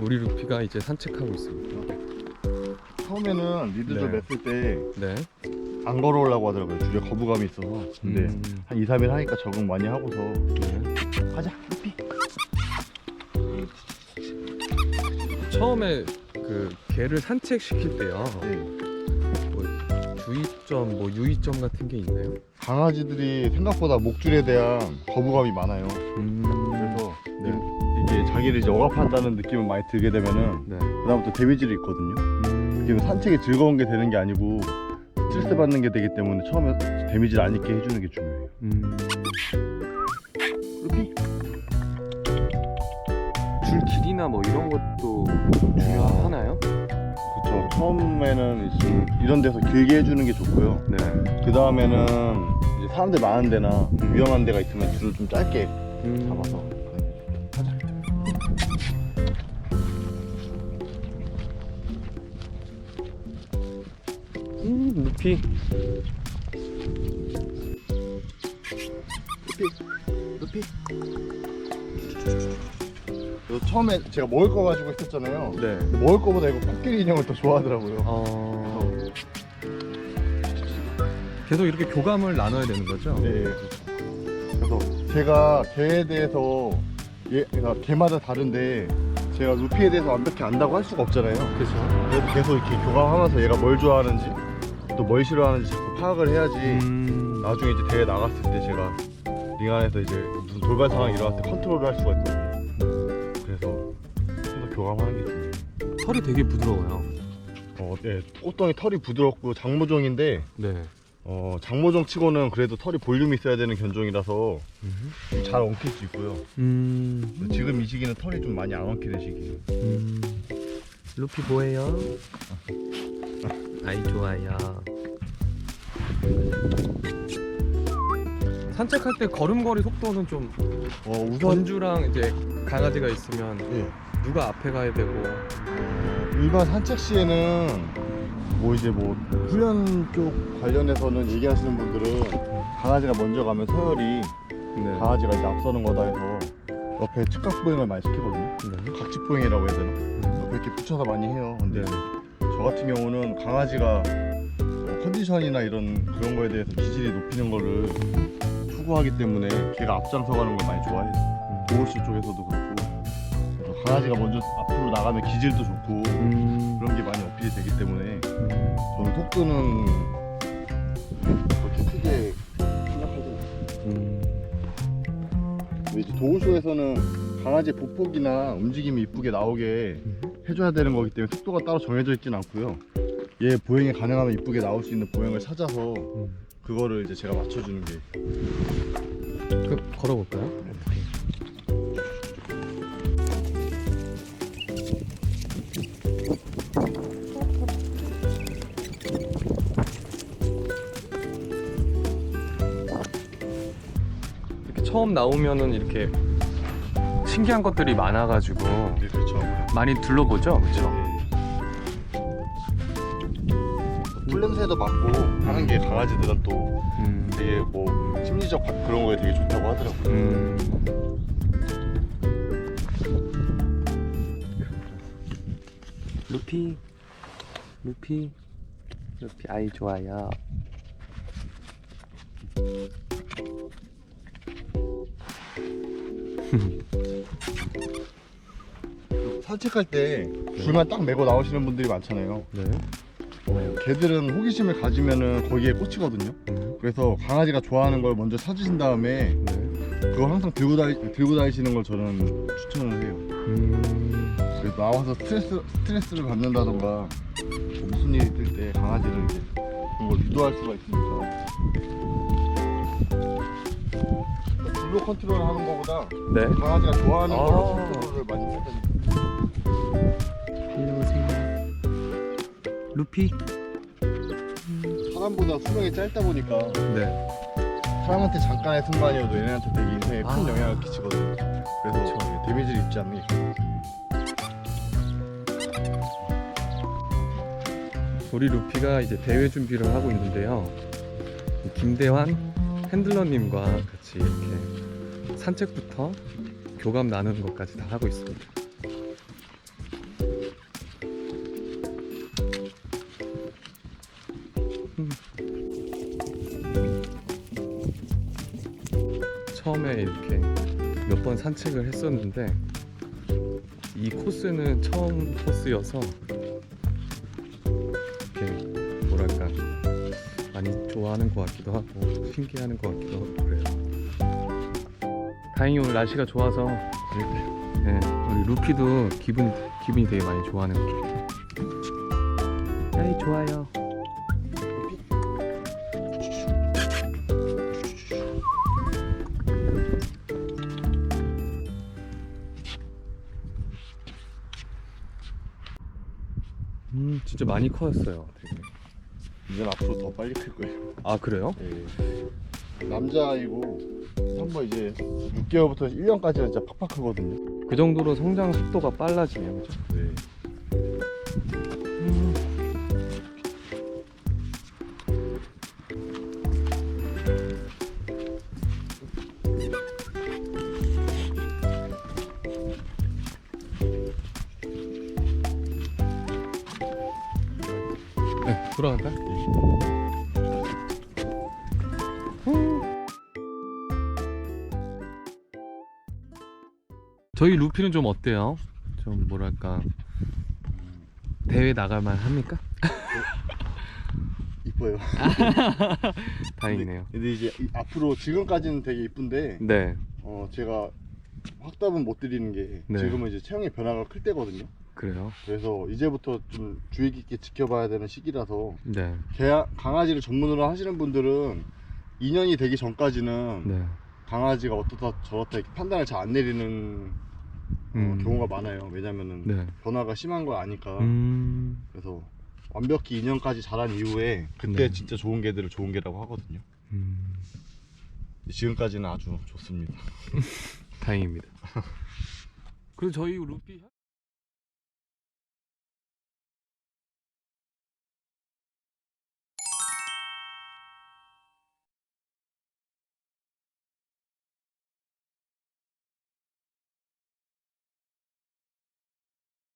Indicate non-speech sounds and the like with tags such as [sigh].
우리 루피가 이제 산책하고 있습니다. 처음에는 리드 좀 네. 맸을 때 네. 안 걸어오려고 하더라고요. 줄에 거부감이 있어서. 근데 음, 한 2, 3일 하니까 적응 많이 하고서 네. 가자, 루피. 처음에 그 개를 산책시킬 때요. 네. 뭐 주의점, 뭐 유의점 같은 게 있나요? 강아지들이 생각보다 목줄에 대한 거부감이 많아요. 음. 이게 자기를 억압한다는 느낌을 많이 들게 되면은 네. 그다음부터 데미지를 있거든요. 음, 이게 산책이 즐거운 게 되는 게 아니고 스트레스 받는 게 되기 때문에 처음에 데미지를 안 입게 해주는 게 중요해요. 음. 줄 길이나 뭐 이런 것도 중요하나요? 그렇죠. 처음에는 이런 데서 길게 해주는 게 좋고요. 네. 그 다음에는 이제 사람들 많은 데나 위험한 데가 있으면 줄을 좀 짧게 음, 잡아서 음, 루피. 루피. 저 처음에 제가 먹을 거 가지고 했었잖아요. 네. 먹을 거보다 이거 코끼리 인형을 더 좋아하더라고요. 어... 계속 이렇게 교감을 나눠야 되는 거죠? 네. 그래서 제가 개에 대해서 얘, 그러니까 개마다 다른데 제가 루피에 대해서 완벽히 안다고 할 수가 없잖아요. 그래서 계속 이렇게 교감하면서 얘가 뭘 좋아하는지 또 뭘 싫어하는지 자꾸 파악을 해야지 음... 나중에 이제 대회 나갔을 때 제가 링 안에서 이제 무슨 돌발 상황이 일어났을 때 컨트롤을 할 수가 있거든요. 그래서 계속 교감하는 게 중요해요. 털이 되게 부드러워요. 어, 네. 꽃덩이 털이 부드럽고 장모종인데 네. 어, 장모종 치고는 그래도 털이 볼륨이 있어야 되는 견종이라서 음... 좀잘 엉킬 수 있고요. 음... 지금 이 시기는 털이 좀 많이 안 엉키는 시기예요. 음... 루피 뭐예요? 아이 좋아요. 산책할 때 걸음걸이 속도는 좀 어, 우선 견주랑 이제 강아지가 있으면 예. 누가 앞에 가야 되고 일반 산책 시에는 뭐 이제 뭐 훈련 쪽 관련해서는 얘기하시는 분들은 강아지가 먼저 가면 서열이 네. 강아지가 이제 앞서는 거다 해서 옆에 측각 보행을 많이 시키거든요. 네. 각지 보행이라고 해야 되나? 음. 그렇게 붙여서 많이 해요. 근데 네. 저 같은 경우는 강아지가 어, 컨디션이나 이런 그런 거에 대해서 기질이 높이는 거를 추구하기 때문에 걔가 앞장서 가는 걸 많이 좋아해요. 도울씨 쪽에서도 그렇고 강아지가 먼저 앞으로 나가면 기질도 좋고 음... 그런 게 많이 어필이 되기 때문에 음... 저는 속도는 그렇게 크게 생각하고 음... 근데 이제 도우쇼에서는 강아지 보폭이나 움직임이 이쁘게 나오게 해줘야 되는 거기 때문에 속도가 따로 정해져 있진 않고요 얘 보행이 가능하면 이쁘게 나올 수 있는 보행을 찾아서 음. 그거를 이제 제가 맞춰주는 게 그 걸어볼까요? 이렇게 처음 나오면은 이렇게 신기한 것들이 많아가지고 네, 그렇죠 많이 둘러보죠, 그렇죠? 풀냄새도 맡고 하는 게 강아지들은 또 음, 되게 뭐 심리적 바- 그런 거에 되게 좋다고 하더라고요 음. 루피, 루피, 루피 아이 좋아요. 산책할 때 줄만 딱 메고 나오시는 분들이 많잖아요 네. 어, 개들은 호기심을 가지면은 거기에 꽂히거든요 음, 그래서 강아지가 좋아하는 걸 먼저 찾으신 다음에 네. 그걸 항상 들고, 다니, 들고 다니시는 걸 저는 추천을 해요. 음, 그래서 나와서 스트레스, 스트레스를 받는다던가 뭐 무슨 일이 있을 때 강아지를 이제 그런 걸 유도할 수가 있으니까 그러니까 줄로 컨트롤 하는 것보다 네. 강아지가 좋아하는 아. 걸로 컨트롤을 많이 해야 되니까 일로 오세요. 루피. 사람보다 수명이 짧다 보니까 네. 사람한테 잠깐의 순간이어도 얘네한테 되게 인생에 큰 아. 영향을 끼치거든요 그래서. 이게 데미지를 입지 않는 게 좋아요 우리 루피가 이제 대회 준비를 하고 있는데요. 이 김대환 핸들러님과 같이 이렇게 산책부터 교감 나누는 것까지 다 하고 있습니다. 처음에 이렇게 몇 번 산책을 했었는데 이 코스는 처음 코스여서 이렇게 뭐랄까 많이 좋아하는 것 같기도 하고 신기하는 것 같기도 하고 그래요. 다행히 오늘 날씨가 좋아서 네, 우리 루피도 기분 기분이 되게 많이 좋아하는 것 같아요. 에이 좋아요. 음 진짜 많이 커졌어요. 되게. 이젠 앞으로 더 빨리 클 거예요. 아 그래요? 예. 남자아이고 한번 이제 6개월부터 1년까지는 진짜 팍팍 크거든요. 그 정도로 성장 속도가 빨라지네요. 그죠? 네. 네, 돌아갈까? 저희 루피는 좀 어때요? 좀 뭐랄까 대회 나갈만 합니까? [laughs] 이뻐요. [laughs] 다행이네요. 근데 이제 이- 앞으로 지금까지는 되게 이쁜데 네, 어 제가 확답은 못 드리는 게 네. 지금은 이제 체형의 변화가 클 때거든요. 그래요. 그래서 이제부터 좀 주의 깊게 지켜봐야 되는 시기라서 네, 개, 강아지를 전문으로 하시는 분들은 2년이 되기 전까지는 네. 강아지가 어떻다 저렇다 이렇게 판단을 잘 안 내리는 어, 음. 경우가 많아요. 왜냐면은 네. 변화가 심한 걸 아니까. 음, 그래서 완벽히 2년까지 자란 이후에 그때 네. 진짜 좋은 개들을 좋은 개라고 하거든요. 음, 지금까지는 아주 좋습니다. [laughs] 다행입니다. [laughs] 그리고 저희 루피